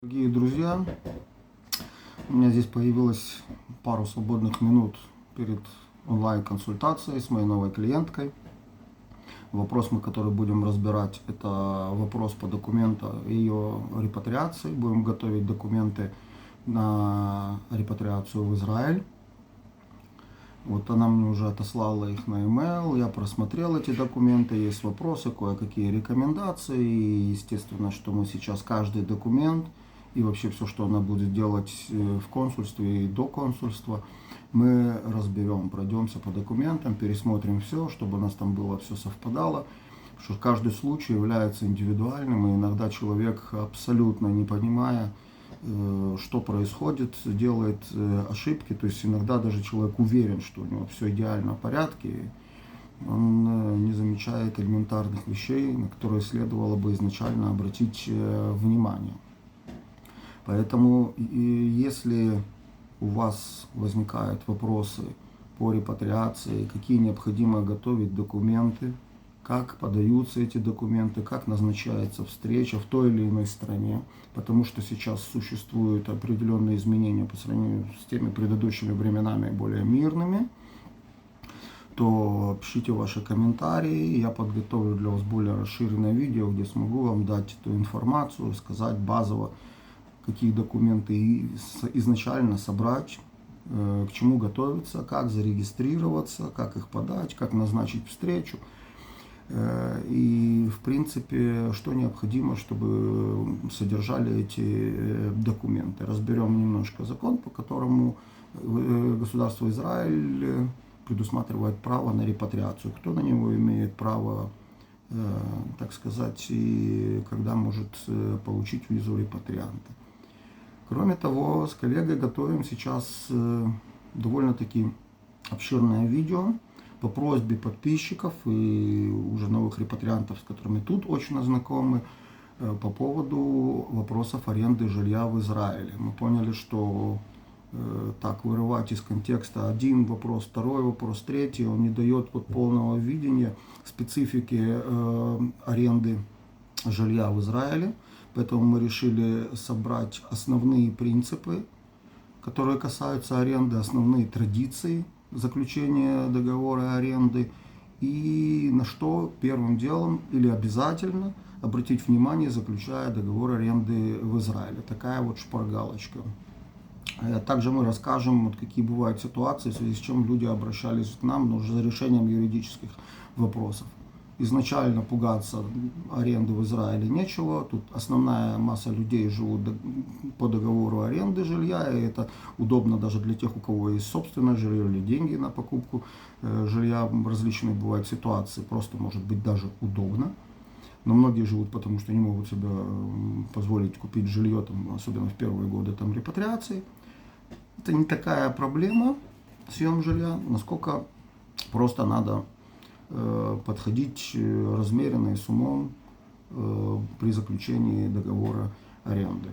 Дорогие друзья, у меня здесь появилось пару свободных минут перед онлайн-консультацией с моей новой клиенткой. Вопрос, мы который будем разбирать, это вопрос по документу ее репатриации. Будем готовить документы на репатриацию в Израиль. Вот она мне уже отослала их на e-mail, я просмотрел эти документы, есть вопросы, кое-какие рекомендации. И естественно, что мы сейчас каждый документ и вообще все, что она будет делать э, в консульстве и до консульства, мы разберем, пройдемся по документам, пересмотрим все, чтобы у нас там было все совпадало. Потому что каждый случай является индивидуальным, и иногда человек, абсолютно не понимая, э, что происходит, делает э, ошибки. То есть иногда даже человек уверен, что у него все идеально в порядке, он не замечает элементарных вещей, на которые следовало бы изначально обратить внимание. Поэтому если у вас возникают вопросы по репатриации, какие необходимо готовить документы, как подаются эти документы, как назначается встреча в той или иной стране, потому что сейчас существуют определенные изменения по сравнению с теми предыдущими временами более мирными, то пишите ваши комментарии, я подготовлю для вас более расширенное видео, где смогу вам дать эту информацию, сказать базово, какие документы изначально собрать, э, к чему готовиться, как зарегистрироваться, как их подать, как назначить встречу. Э, и, в принципе, что необходимо, чтобы содержали эти э, документы. Разберем немножко закон, по которому государство Израиль предусматривает право на репатриацию. Кто на него имеет право, так сказать, и когда может получить визу репатрианта. Кроме того, с коллегой готовим сейчас э, довольно-таки обширное видео по просьбе подписчиков и уже новых репатриантов, с которыми тут очень знакомы, э, по поводу вопросов аренды жилья в Израиле. Мы поняли, что э, так вырывать из контекста один вопрос, второй вопрос, третий, он не дает вот полного видения специфики аренды жилья в Израиле. Поэтому мы решили собрать основные принципы, которые касаются аренды, основные традиции заключения договора аренды и на что первым делом или обязательно обратить внимание, заключая договор аренды в Израиле. Такая вот шпаргалочка. А также мы расскажем, вот какие бывают ситуации, в связи с чем люди обращались к нам но за решением юридических вопросов изначально пугаться аренды в Израиле нечего. Тут основная масса людей живут по договору аренды жилья, и это удобно даже для тех, у кого есть собственное жилье или деньги на покупку э, жилья. Различные бывают ситуации, просто может быть даже удобно. Но многие живут, потому что не могут себе позволить купить жилье, там, особенно в первые годы там, репатриации. Это не такая проблема съем жилья, насколько просто надо подходить э, размеренно и с умом э, при заключении договора аренды.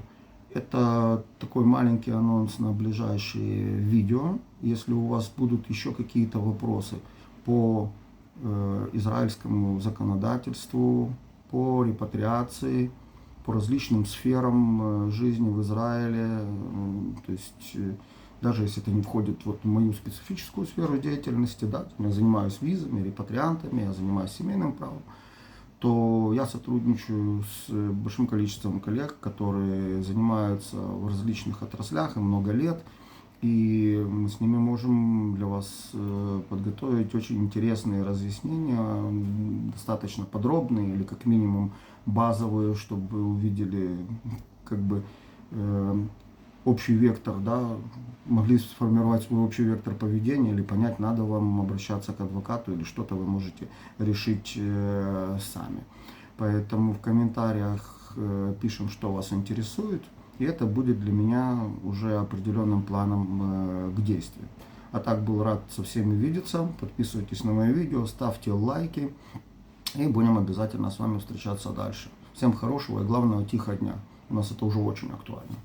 Это такой маленький анонс на ближайшие видео. Если у вас будут еще какие-то вопросы по израильскому законодательству, по репатриации, по различным сферам жизни в Израиле, то есть даже если это не входит вот в мою специфическую сферу деятельности, да, я занимаюсь визами, репатриантами, я занимаюсь семейным правом, то я сотрудничаю с большим количеством коллег, которые занимаются в различных отраслях и много лет, и мы с ними можем для вас э, подготовить очень интересные разъяснения, достаточно подробные или как минимум базовые, чтобы вы увидели как бы э, общий вектор, да, могли сформировать свой общий вектор поведения или понять, надо вам обращаться к адвокату или что-то вы можете решить э, сами. Поэтому в комментариях э, пишем, что вас интересует, и это будет для меня уже определенным планом э, к действию. А так был рад со всеми видеться. Подписывайтесь на мои видео, ставьте лайки. И будем обязательно с вами встречаться дальше. Всем хорошего и главного тихого дня. У нас это уже очень актуально.